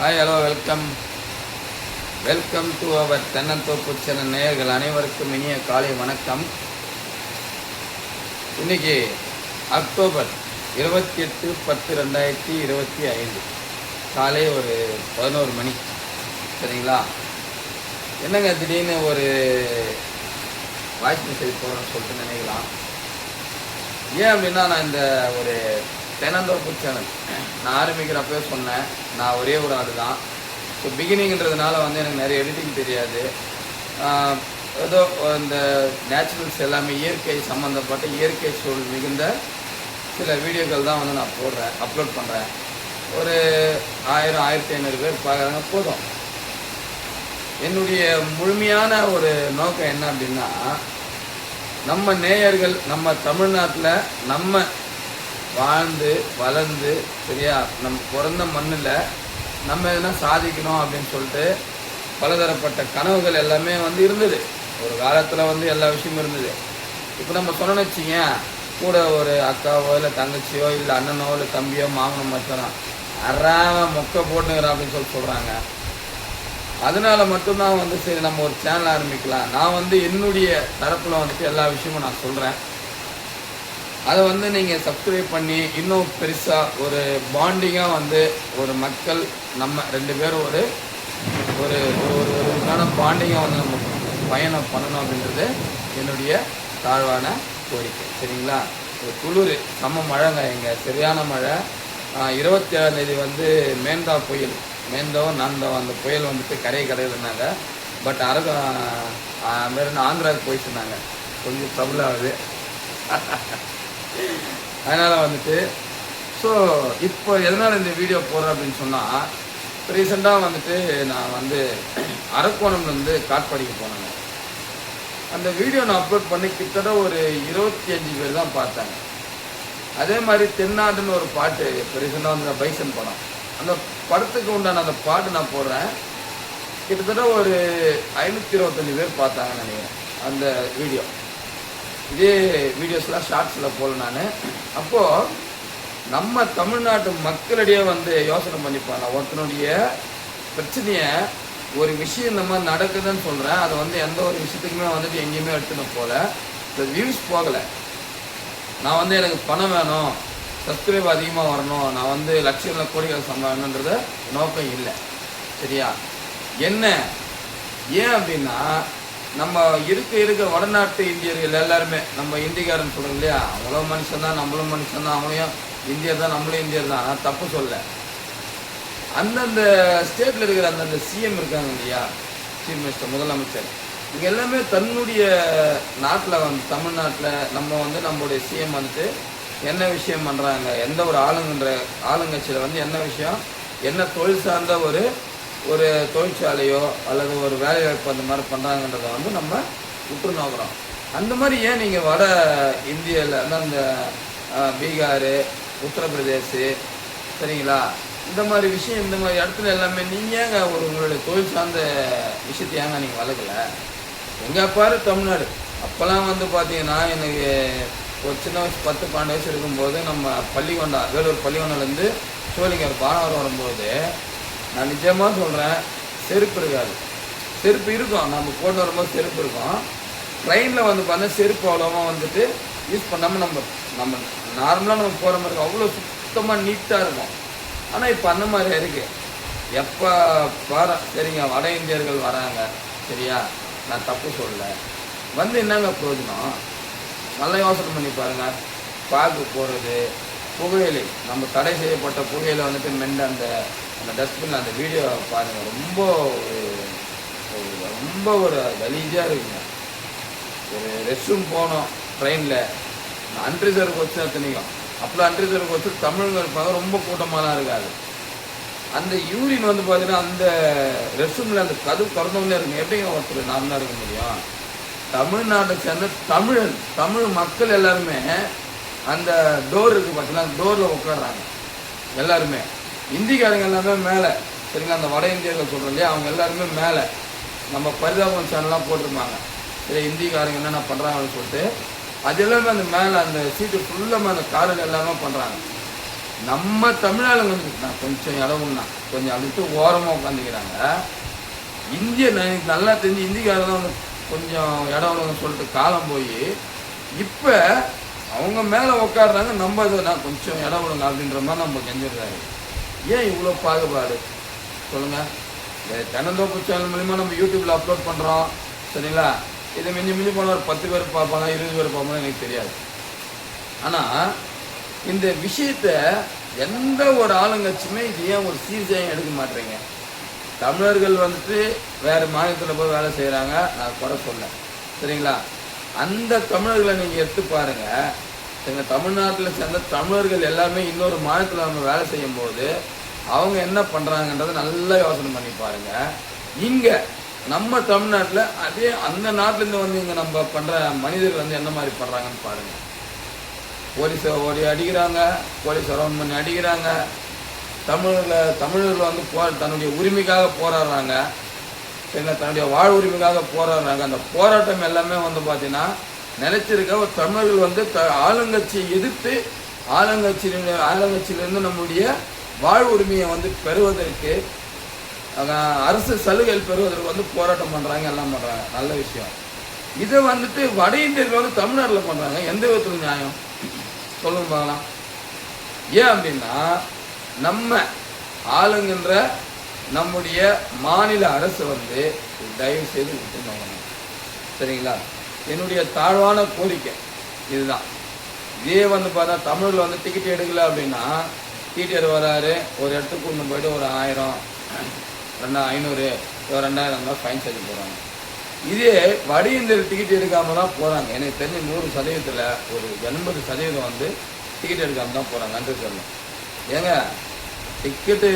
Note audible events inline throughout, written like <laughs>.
Hi hello welcome welcome to our தென்னந்தோப்பு channel நேயர்கள் அனைவருக்கும் இனிய காலை வணக்கம். இன்னைக்கு அக்டோபர் இருபத்தி எட்டு பத்து ரெண்டாயிரத்தி இருபத்தி ஐந்து. காலை ஒரு பதினோரு மணி. சரிங்களா? என்னங்க திடீர்னு ஒரு வாய்ஸ் மெசேஜ் போகிறேன்னு சொல்லிட்டு நினைக்கலாம். ஏன் அப்படின்னா நான் இந்த ஒரு தென்னந்தோப்பு சேனல் நான் ஆரம்பிக்கிறப்பவே சொன்னேன் நான் ஒரே ஒரு ஆடு தான் ஸோ பிகினிங்கிறதுனால வந்து எனக்கு நிறைய எடிட்டிங் தெரியாது. ஏதோ இந்த நேச்சுரல்ஸ் எல்லாமே இயற்கை சம்மந்தப்பட்ட இயற்கை சூழல் மிகுந்த சில வீடியோக்கள் தான் வந்து நான் போடுறேன் அப்லோட் பண்ணுறேன் ஒரு ஆயிரம் ஆயிரத்தி ஐநூறு பேர் பார்க்குறாங்க போதும். என்னுடைய முழுமையான ஒரு நோக்கம் என்ன அப்படின்னா நம்ம நேயர்கள் நம்ம தமிழ்நாட்டில் நம்ம வாழ்ந்து வளர்ந்து சரியா? நம்ம பிறந்த மண்ணில் நம்ம எதுனா சாதிக்கணும் அப்படின்னு சொல்லிட்டு பலதரப்பட்ட கனவுகள் எல்லாமே வந்து இருந்தது. ஒரு காலத்தில் வந்து எல்லா விஷயமும் இருந்தது. இப்போ நம்ம சொன்னோன்னு வச்சிங்க கூட ஒரு அக்காவோ இல்லை தங்கச்சியோ இல்லை அண்ணனோ இல்லை தம்பியோ மாமனோ மச்சனோ அறாம மொக்க போட்டுங்கிறான் அப்படின்னு சொல்லி சொல்கிறாங்க அதனால மட்டும்தான் வந்து சரி நம்ம ஒரு சேனல் ஆரம்பிக்கலாம். நான் வந்து என்னுடைய தரப்பில் வந்துட்டு எல்லா விஷயமும் நான் சொல்கிறேன் அதை வந்து நீங்கள் சப்ஸ்கிரைப் பண்ணி இன்னும் பெருசாக ஒரு பாண்டிங்காக வந்து ஒரு மக்கள் நம்ம ரெண்டு பேரும் ஒரு ஒரு ஒரு விதமான பாண்டிங்காக வந்து நம்ம பயணம் பண்ணணும் அப்படின்றது என்னுடைய தாழ்வான கோரிக்கை. சரிங்களா? ஒரு குளிர் செம்ம மழைங்க இங்கே. சரியான மழை. இருபத்தி ஏழாம் தேதி வந்து மேந்தா புயல். மேந்தோ நான்தோ அந்த புயல் வந்துட்டு கரையை கடையிலனாங்க பட் அரக வேறு ஆந்திராவுக்கு போயிட்டு சொன்னாங்க கொஞ்சம் ட்ரபுள் ஆகுது. <laughs> அதனால் வந்துட்டு ஸோ இப்போ எதனால் இந்த வீடியோ போடுறேன் அப்படின்னு சொன்னால் ரீசெண்டாக வந்துட்டு நான் வந்து அரக்கோணம்லேருந்து காட்பாடிக்கு போனேங்க. அந்த வீடியோ நான் அப்லோட் பண்ணி கிட்டத்தட்ட ஒரு இருபத்தி அஞ்சு பேர் தான் பார்த்தாங்க. அதே மாதிரி தென்னாடுன்னு ஒரு பாட்டு இப்போ ரீசெண்டாக வந்து பைசன் படம். அந்த படத்துக்கு உண்டான அந்த பாட்டு நான் போடுறேன். கிட்டத்தட்ட ஒரு ஐநூற்றி இருபத்தஞ்சி பேர் பார்த்தாங்க நினைக்கிறேன் அந்த வீடியோ இதே வீடியோஸ்லாம் ஷார்ட்ஸில் போடல நான். அப்போது நம்ம தமிழ்நாட்டு மக்களிடையே வந்து யோசனை பண்ணிப்பாங்க. ஒருத்தனுடைய பிரச்சனையை ஒரு விஷயம் இந்த மாதிரி நடக்குதுன்னு சொல்கிறேன் அதை வந்து எந்த ஒரு விஷயத்துக்குமே வந்துட்டு எங்கேயுமே எடுத்துன்னு போகல. இந்த வியூஸ் போகலை. நான் வந்து எனக்கு பணம் வேணும். சப்ஸ்கிரைப் அதிகமாக வரணும். நான் வந்து லட்சத்தில் கோடிகள் சம்பாடணுன்றத நோக்கம் இல்லை. சரியா? என்ன? ஏன் அப்படின்னா நம்ம இருக்க இருக்க வடநாட்டு இந்தியர்கள் எல்லாருமே நம்ம இந்திக்காரன் சொல்கிறோம் இல்லையா? அவங்களும் மனுஷன் தான் நம்மளும் மனுஷன் தான் அவனையும் இந்தியர் தான் நம்மளும் இந்தியர் தான் நான் தப்பு சொல்ல அந்தந்த ஸ்டேட்டில் இருக்கிற அந்தந்த சிஎம் இருக்காங்க இல்லையா? சீஃப் மினிஸ்டர் முதலமைச்சர். இங்கே எல்லாமே தன்னுடைய நாட்டில் வந்து தமிழ்நாட்டில் நம்ம வந்து நம்மளுடைய சிஎம் வந்துட்டு என்ன விஷயம் பண்ணுறாங்க எந்த ஒரு ஆளுங்கன்ற ஆளுங்கட்சியில் வந்து என்ன விஷயம்? என்ன தொழில் சார்ந்த ஒரு ஒரு தொழிற்சாலையோ அல்லது ஒரு வேலைவாய்ப்பு அந்த மாதிரி பண்ணுறாங்கன்றத வந்து நம்ம உற்று நோக்கிறோம் அந்த மாதிரி ஏன் நீங்கள் வட இந்தியாவில் அந்த பீகார் உத்தரப்பிரதேசு சரிங்களா? இந்த மாதிரி விஷயம் இந்த மாதிரி இடத்துல எல்லாமே நீங்கள் ஏங்க ஒரு உங்களுடைய தொழில் சார்ந்த விஷயத்தை ஏங்க நீங்கள் வளர்க்கல எங்கே பாரு தமிழ்நாடு. அப்போல்லாம் வந்து பார்த்தீங்கன்னா எனக்கு ஒரு சின்ன வயசு பத்து பன்னெண்டு வயசு இருக்கும்போது நம்ம பள்ளிக்கொண்டா வேலூர் பள்ளிக்கொண்டாலேருந்து சோழிங்கர் பானவரம் வரும்போது நான் நிஜமாக சொல்கிறேன் செருப்பு இருக்காது. செருப்பு இருக்கும். நம்ம போட்டு வரும்போது செருப்பு இருக்கும். ட்ரெயினில் வந்து பார்த்தா செருப்பு அவ்வளோவா வந்துட்டு யூஸ் பண்ணாமல் நம்ம நம்ம நார்மலாக நம்ம போகிற மாதிரி இருக்கும். அவ்வளோ சுத்தமாக நீட்டாக இருக்கும். ஆனால் இப்போ அந்த மாதிரி இருக்குது எப்போ பாரு சரிங்க வட இந்தியர்கள் வராங்க. சரியா? நான் தப்பு சொல்லலை. வந்து என்னங்க பிரயோஜனம்? நல்லா யோசனை பண்ணி பாருங்கள் பார்க்க போகிறது புகையிலை நம்ம தடை செய்யப்பட்ட புகையில வந்துட்டு மெண்ட அந்த அந்த டஸ்ட்பின் அந்த வீடியோ பாருங்கள் ரொம்ப ஒரு ரொம்ப ஒரு கலீஜாக இருக்குங்க. ஒரு ரெஸ்ட் ரூம் போனோம் ட்ரெயினில் அன்ரிசர்வ் வச்சு அத்தனைக்கும் அப்போ அன்ரிசர்வ் வச்சு தமிழ்கள் இருப்பாங்க ரொம்ப கூட்டமாலாம் இருக்காது. அந்த யூரின் வந்து பார்த்தீங்கன்னா அந்த ரெஸ்ட் ரூமில் அந்த கதவு திறந்தவங்களே இருக்கும் எப்படிங்க ஒருத்தர் நார்மலாக இருக்க முடியும்? தமிழ்நாட்டை சேர்ந்த தமிழன் தமிழ் மக்கள் எல்லாருமே அந்த டோர் இருக்குது பார்த்தீங்கன்னா அந்த டோரில் உட்காடுறாங்க எல்லாருமே. இந்திக்காரங்க எல்லாமே மேலே. சரிங்களா? அந்த வட இந்தியர்கள் சொல்கிறோம் இல்லையா? அவங்க எல்லாருமே மேலே. நம்ம பரிதாபம் சேனல்லாம் போட்டிருப்பாங்க. சரி இந்திக்காரங்க என்னென்ன பண்ணுறாங்கன்னு சொல்லிட்டு அது எல்லாமே அந்த மேலே அந்த சீட்டு ஃபுல்லாக அந்த காரில் எல்லாமே பண்ணுறாங்க நம்ம தமிழாளுங்க வந்து நான் கொஞ்சம் இடம்னா கொஞ்சம் அப்படின்ட்டு ஓரமாக உட்காந்துக்கிறாங்க இந்திய நான் எனக்கு நல்லா தெரிஞ்சு இந்திக்காரங்க வந்து கொஞ்சம் இடம் சொல்லிட்டு காலம் போய் இப்போ அவங்க மேலே உட்காடுறாங்க நம்ம இதை நான் கொஞ்சம் இடம் விடுங்க அப்படின்ற மாதிரி நம்ம செஞ்சிடுறாங்க ஏன் இவ்வளோ பாகுபாடு? சொல்லுங்கள் இந்த தென்னந்தோப்பு சேனல் மூலிமா நம்ம யூடியூப்பில் அப்லோட் பண்ணுறோம் சரிங்களா? இதை மிஞ்சி மிஞ்சி போனால் ஒரு பத்து பேர் பார்ப்பாங்க இருபது பேர் பார்ப்பாங்க எனக்கு தெரியாது. ஆனால் இந்த விஷயத்த எந்த ஒரு ஆளுங்கட்சியுமே இது ஏன் ஒரு சீர்ஜயம் எடுக்க மாட்டேறீங்க? தமிழர்கள் வந்துட்டு வேறு மாநிலத்தில் போய் வேலை செய்கிறாங்க நான் குறை சொல்ல சரிங்களா? அந்த தமிழர்களை நீங்கள் எடுத்து பாருங்கள் எங்கள் தமிழ்நாட்டில் சேர்ந்த தமிழர்கள் எல்லாமே இன்னொரு மாநிலத்தில் நம்ம வேலை செய்யும் போது அவங்க என்ன பண்ணுறாங்கன்றதை நல்லா யோசனை பண்ணி பாருங்கள் இங்கே நம்ம தமிழ்நாட்டில் அதே அந்த நாட்டிலேருந்து வந்து இங்கே நம்ம பண்ணுற மனிதர்கள் வந்து என்ன மாதிரி பண்ணுறாங்கன்னு பாருங்கள் போலீஸை ஓடி அடிக்கிறாங்க போலீஸ் ரவுண்ட் பண்ணி அடிக்கிறாங்க. தமிழில் தமிழர்கள் வந்து போ தன்னுடைய உரிமைக்காக போராடுறாங்க. சரிங்களா தன்னுடைய வாழ் உரிமைக்காக போராடுறாங்க. அந்த போராட்டம் எல்லாமே வந்து பார்த்தீங்கன்னா நிலைச்சிருக்க ஒரு தமிழர்கள் வந்து த ஆளுங்கட்சியை எதிர்த்து ஆளுங்கட்சியில ஆளுங்கட்சியிலேருந்து நம்முடைய வாழ் உரிமையை வந்து பெறுவதற்கு அரசு சலுகைகள் பெறுவதற்கு வந்து போராட்டம் பண்ணுறாங்க எல்லாம் பண்ணுறாங்க நல்ல விஷயம். இதை வந்துட்டு வட இந்தியர்கள் வந்து தமிழ்நாட்டில் பண்ணுறாங்க எந்த விதத்தில் நியாயம்? சொல்லுங்க பார்க்கலாம். ஏன் அப்படின்னா நம்ம ஆளுங்கின்ற நம்முடைய மாநில அரசு வந்து தயவு செய்து விட்டு சரிங்களா? என்னுடைய தாழ்வான கோரிக்கை. இதுதான். இதே வந்து பார்த்தா தமிழில் வந்து டிக்கெட் எடுக்கல அப்படின்னா டீச்சர் வராரு ஒரு இடத்துக்கு கொண்டு போயிட்டு ஒரு ஆயிரம் ரெண்டா ஐநூறு ரெண்டாயிரம் தான் ஃபைன் செஞ்சு போகிறாங்க இதே வட இந்தியர் டிக்கெட் எடுக்காம தான் போகிறாங்க எனக்கு தெரிஞ்ச நூறு சதவீதத்தில் ஒரு எண்பது சதவீதம் வந்து டிக்கெட் எடுக்காம தான் போகிறாங்க நன்றி சொல்லணும் ஏங்க டிக்கெட்டு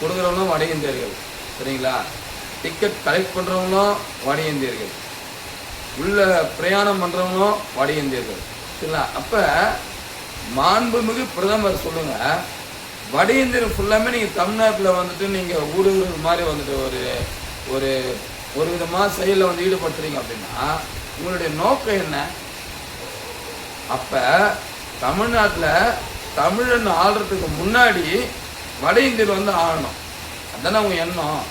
கொடுக்குறவங்களும் வட இந்தியர்கள் சரிங்களா? டிக்கெட் கலெக்ட் பண்ணுறவங்களும் வட இந்தியர்கள் உள்ள பிரயாணம் பண்ணுறவனும் வட இந்தியர்கள். சரிங்களா? அப்போ மாண்புமிகு பிரதமர் சொல்லுங்க வட இந்தியர் ஃபுல்லாமே நீங்கள் தமிழ்நாட்டில் வந்துட்டு நீங்கள் ஊடுருவது மாதிரி வந்துட்டு ஒரு ஒரு ஒரு விதமாக செயலில் வந்து ஈடுபடுத்துறீங்க அப்படின்னா உங்களுடைய நோக்கம் என்ன? அப்போ தமிழ்நாட்டில் தமிழன் ஆள்றதுக்கு முன்னாடி வட இந்தியர் வந்து ஆளணும். அதானே உங்கள் எண்ணம்.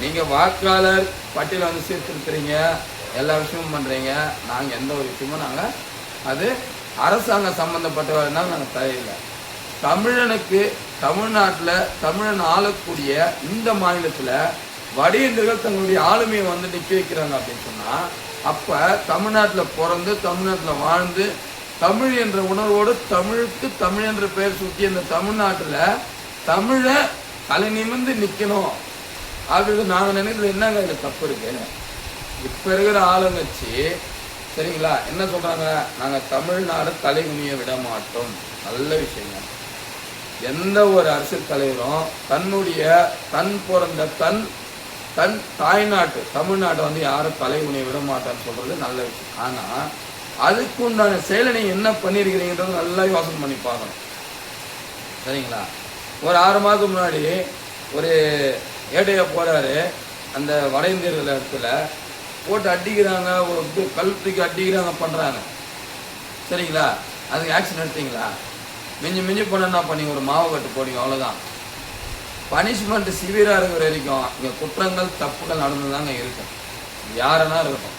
நீங்கள் வாக்காளர் பட்டியலை வந்து சீர்திருத்துறீங்க எல்லா விஷயமும் பண்ணுறீங்க நாங்கள் எந்த ஒரு விஷயமும் நாங்கள் அது அரசாங்கம் சம்மந்தப்பட்டவர்னால் நாங்கள் தரையில்லை தமிழனுக்கு தமிழ்நாட்டில் தமிழன் ஆளக்கூடிய இந்த மாநிலத்தில் வட தங்களுடைய ஆளுமையை வந்து நிற்க வைக்கிறாங்க அப்படின்னு சொன்னால் அப்போ தமிழ்நாட்டில் பிறந்து தமிழ்நாட்டில் வாழ்ந்து தமிழ் என்ற உணர்வோடு தமிழுக்கு தமிழ் என்ற பெயர் சுற்றி இந்த தமிழ்நாட்டில் தமிழை தலை நிமிர்ந்து நிற்கணும் அப்படின்னு நாங்கள் நினைக்கிறது என்னங்க? இதில் தப்பு இருக்குது இப்போ இருக்கிற ஆளுங்கச்சு சரிங்களா? என்ன சொல்கிறாங்க நாங்கள் தமிழ்நாடு தலைகுனிய விட மாட்டோம். நல்ல விஷயங்க. எந்த ஒரு அரசியல் தலைவரும் தன்னுடைய தன் பிறந்த தன் தன் தாய்நாட்டு தமிழ்நாட்டை வந்து யாரும் தலைகுனிய விட மாட்டான்னு சொல்கிறது நல்ல விஷயம். ஆனால் அதுக்கு உண்டான செயலை நீங்கள் என்ன பண்ணியிருக்கிறீங்கன்றது நல்லா யோசனை பண்ணி பார்க்கணும். சரிங்களா? ஒரு ஆறு மாதத்துக்கு முன்னாடி ஒரு ஏட்டையை போகிறாரு அந்த வட இந்தியர்கள் இடத்துல போட்டு அடிக்கிறாங்க ஒரு இது அடிக்கிறாங்க பண்ணுறாங்க சரிங்களா? அதுக்கு ஆக்ஷன் எடுத்தீங்களா? மிஞ்சி மிஞ்சி போன என்ன பண்ணீங்க? ஒரு மாவு கட்டு போடுங்க அவ்வளோதான் பனிஷ்மெண்ட் சிவியராக இருக்கிற வரைக்கும் இங்கே குற்றங்கள் தப்புகள் நடந்து தாங்க இருக்கும். யாரெல்லாம் இருக்கட்டும்.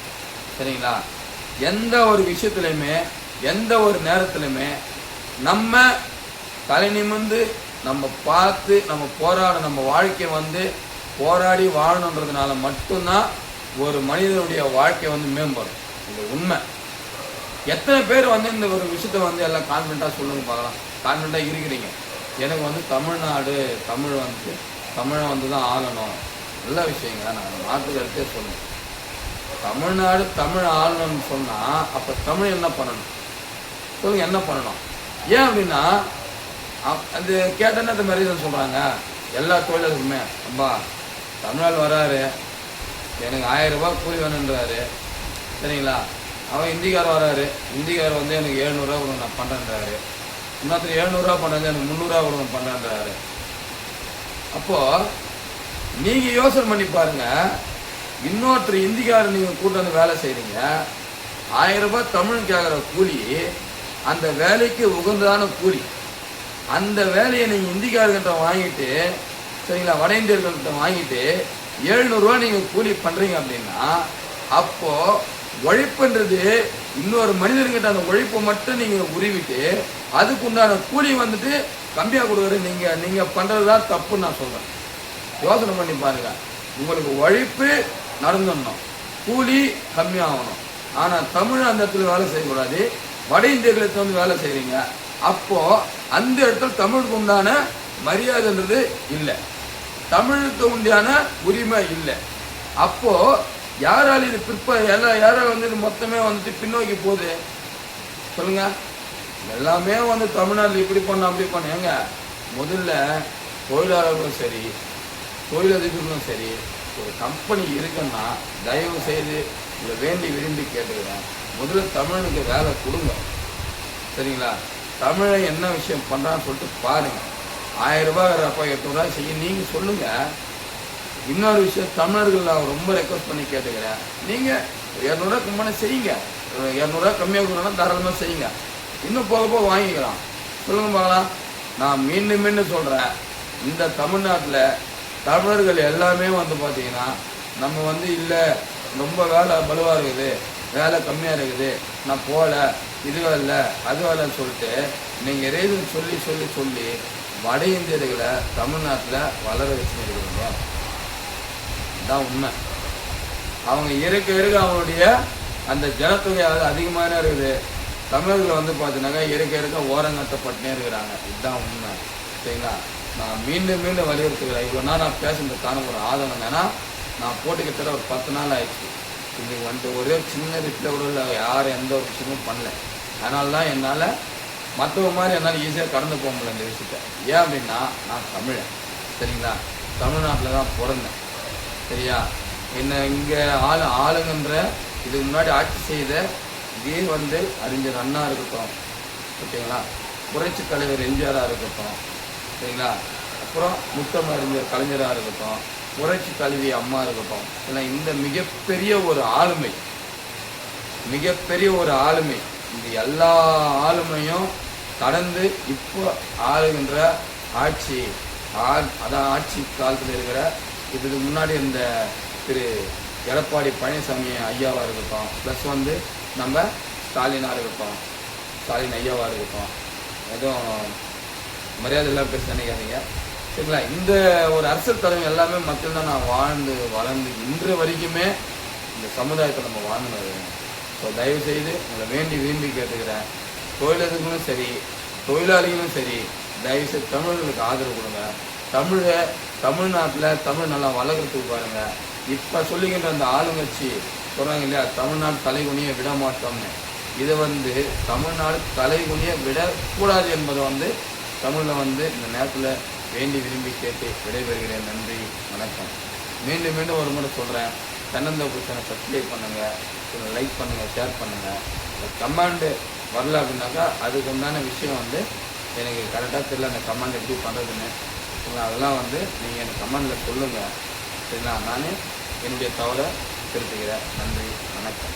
சரிங்களா? எந்த ஒரு விஷயத்துலையுமே எந்த ஒரு நேரத்துலையுமே நம்ம தலை நிமிர்ந்து நம்ம பார்த்து நம்ம போராட நம்ம வாழ்க்கை வந்து போராடி வாழணுன்றதுனால மட்டும்தான் ஒரு மனிதனுடைய வாழ்க்கை வந்து மேம்படும். இது உண்மை. எத்தனை பேர் வந்து இந்த ஒரு விஷயத்த வந்து எல்லாம் கான்ஃபிடண்ட்டாக சொல்லுங்க பார்க்கலாம். கான்ஃபிடண்ட்டாக இருக்கிறீங்க. எனக்கு வந்து தமிழ்நாடு தமிழ் வந்து தமிழை வந்து தான் ஆளணும். நல்ல விஷயங்க நான் மாற்று சொல்லணும் சொல்லுவேன் தமிழ்நாடு தமிழ் ஆளணும்னு சொன்னால் அப்போ தமிழ் என்ன பண்ணணும்? சொல்லுங்க என்ன பண்ணணும்? ஏன் அப்படின்னா அப்- அது கேட்டேன்னா இந்த மாதிரி சொல்கிறாங்க எல்லா தொழிலுக்குமே அப்பா தமிழ்நாடு வராரு. எனக்கு ஆயிரம் ரூபாய் கூலி வேணுன்றாரு சரிங்களா? அவன் இந்திக்காரர் வராரு. இந்திக்காரர் வந்து எனக்கு எழுநூறுவா கொடுங்க நான் பண்ணுறேன்றாரு இன்னொருத்தர் எழுநூறுவா பண்ணுறது எனக்கு முந்நூறுரூவா கொடுங்க பண்ணுறேன்றாரு அப்போது நீங்கள் யோசனை பண்ணி பாருங்க. இன்னொருத்தர் இந்திக்காரர் நீங்கள் கூட்டு வந்து வேலை செய்கிறீங்க ஆயிரம் ரூபாய் தமிழ் கேட்குற கூலி அந்த வேலைக்கு உகந்ததான கூலி. அந்த வேலையை நீங்கள் இந்திக்காரர்கிட்ட வாங்கிட்டு சரிங்களா வட இந்தியர்கள்கிட்ட வாங்கிட்டு எழுநூறுவா நீங்கள் கூலி பண்ணுறீங்க அப்படின்னா அப்போது உழைப்புன்றது இன்னொரு மனிதர்கிட்ட அந்த உழைப்பை மட்டும் நீங்கள் உருவிட்டு அதுக்கு உண்டான கூலி வந்துட்டு கம்மியாக கொடுக்குற நீங்கள் நீங்கள் பண்ணுறது தான் தப்புன்னு நான் சொல்கிறேன் யோசனை பண்ணி பாருங்கள் உங்களுக்கு உழைப்பு நடந்துடணும். கூலி கம்மியாகணும். ஆனால் தமிழ் அந்த இடத்துல வேலை செய்யக்கூடாது. வட இந்தியர்களுக்கு வந்து வேலை செய்கிறீங்க அப்போது அந்த இடத்துல தமிழுக்கு உண்டான மரியாதைன்றது இல்லை. தமிழுக்கு உண்டான உரிமை இல்லை. அப்போ யாரால இது பிற்ப எல்லாம் யாரால் வந்து இது மொத்தமே வந்துட்டு பின்னோக்கி போகுது? சொல்லுங்க. எல்லாமே வந்து தமிழ்நாட்டில் இப்படி பண்ண அப்படி பண்ண. ஏங்க முதல்ல தொழிலாளர்களும் சரி தொழிலதிபர்களும் சரி ஒரு கம்பெனி இருக்குன்னா தயவு செய்து இதை வேண்டி விரும்பி கேட்டுக்கிறேன் முதல்ல தமிழனுக்கு வேலை கொடுங்க. சரிங்களா? தமிழை என்ன விஷயம் பண்ணுறான்னு சொல்லிட்டு பாருங்கள் ஆயிரம் ரூபாய் அப்பா எட்நூறுவா செய்ய. நீங்கள் சொல்லுங்க. இன்னொரு விஷயம் தமிழர்கள் நான் ரொம்ப ரெக்வஸ்ட் பண்ணி கேட்டுக்கிறேன். நீங்கள் இரநூறுவா கம்மியான செய்யுங்க. இரநூறுவா கம்மியாக கொடுக்கணும் தாராளமாக செய்யுங்க. இன்னும் போக போக வாங்கிக்கலாம். சொல்லுங்க பார்க்கலாம் நான் மீண்டும் மீண்டும் சொல்கிறேன் இந்த தமிழ்நாட்டில் தமிழர்கள் எல்லாமே வந்து பார்த்தீங்கன்னா நம்ம வந்து இல்லை ரொம்ப வேலை பலுவாக இருக்குது. வேலை கம்மியாக இருக்குது. நான் போகல இதுவும் இல்லை அதுவும் இல்லைன்னு சொல்லிட்டு நீங்கள் ரீசன் சொல்லி சொல்லி சொல்லி வட இந்தியர்களை தமிழ்நாட்டில் வளர வச்சுருக்கிறீங்க. இதுதான் உண்மை. அவங்க இருக்க இருக்க அவங்களுடைய அந்த ஜனத்தொகை அதிகமாக அதிகமான இருக்குது. தமிழர்கள் வந்து பார்த்தீங்கன்னாக்கா இருக்க இருக்க ஓரங்கட்டப்பட்டுனே இருக்கிறாங்க. இதுதான் உண்மை. சரிங்களா? நான் மீண்டும் மீண்டும் வலியுறுத்துக்கிறேன் இவ்வளோ நாள் நான் பேசுனதுக்கான ஒரு ஆதங்கம் ஏன்னா நான் போட்டு கிட்டத்தட்ட ஒரு பத்து நாள் ஆயிடுச்சு. இன்னைக்கு வந்துட்டு ஒரே சின்ன வீட்டில் கூட இல்லை. யாரும் எந்த ஒரு விஷயமும் பண்ணல. அதனால தான் என்னால் மற்றவங்க மாதிரி என்னால் ஈஸியாக கடந்து போக முடியல இந்த விஷயத்த. ஏன் அப்படின்னா நான் தமிழன். சரிங்களா? தமிழ்நாட்டில் தான் பிறந்தேன். சரியா? என்ன இங்கே ஆளு ஆளுங்கன்ற இதுக்கு முன்னாடி ஆட்சி செய்த வீர் வந்து அறிஞர் அண்ணா இருக்கட்டும். ஓகேங்களா? புரட்சி தலைவர் எம்ஜிஆராக இருக்கட்டும். சரிங்களா? அப்புறம் முத்தம் அறிஞர் கலைஞராக இருக்கட்டும். புரட்சி தலைவி அம்மா இருக்கட்டும். இல்லை இந்த மிகப்பெரிய ஒரு ஆளுமை மிகப்பெரிய ஒரு ஆளுமை. இந்த எல்லா ஆளுமையும் கடந்து இப்போ ஆளுகின்ற ஆட்சி ஆ- அதான் ஆட்சி காலத்தில் இருக்கிற இதுக்கு முன்னாடி இருந்த திரு எடப்பாடி பழனிசாமி ஐயாவாக இருக்கட்டும் ப்ளஸ் வந்து நம்ம ஸ்டாலினாக இருக்கட்டும் ஸ்டாலின் ஐயாவாக இருக்கட்டும். எதுவும் மரியாதை எல்லாம் பேச நினைக்காதீங்க. சரிங்களா? இந்த ஒரு அரசியல் தலைமை எல்லாமே மக்கள் தான் நான் வாழ்ந்து வளர்ந்து இன்று வரைக்குமே இந்த சமுதாயத்தை நம்ம வாழ்ந்து ஸோ தயவு செய்து உங்களை வேண்டி விரும்பி கேட்டுக்கிறேன். தொழிலதிபர்களும் சரி தொழிலாளிகளும் சரி தயவு செய்து தமிழர்களுக்கு ஆதரவு கொடுங்க. தமிழை தமிழ்நாட்டில் தமிழ் நல்லா வளர்க்குறதுக்கு பாருங்கள் இப்போ சொல்லிக்கின்ற அந்த ஆளுங்கட்சி சொல்கிறாங்க இல்லையா தமிழ்நாடு தலைகுனியை விட மாட்டோம்னு இதை வந்து தமிழ்நாடு தலைகுனியை விடக்கூடாது என்பதை வந்து தமிழில் வந்து இந்த நேரத்தில் வேண்டி விரும்பி கேட்டு விடைபெறுகிறேன். நன்றி வணக்கம். மீண்டும் மீண்டும் ஒரு முறை சொல்கிறேன் தென்னந்தோப்பு சேனல் சப்ஸ்கிரைப் பண்ணுங்கள் லைக் பண்ணுங்கள் ஷேர் பண்ணுங்கள் கமெண்டு வரல அப்படின்னாக்கா அதுக்கு உண்டான விஷயம் வந்து எனக்கு கரெக்டாக தெரியல அந்த கமெண்ட் எப்படி பண்ணுறதுன்னு சரிங்களா அதெல்லாம் வந்து நீங்கள் எனக்கு கமெண்டில் சொல்லுங்கள் சரிங்களா? நான் என்னுடைய தவறை திருத்துக்கிறேன் நன்றி. வணக்கம்.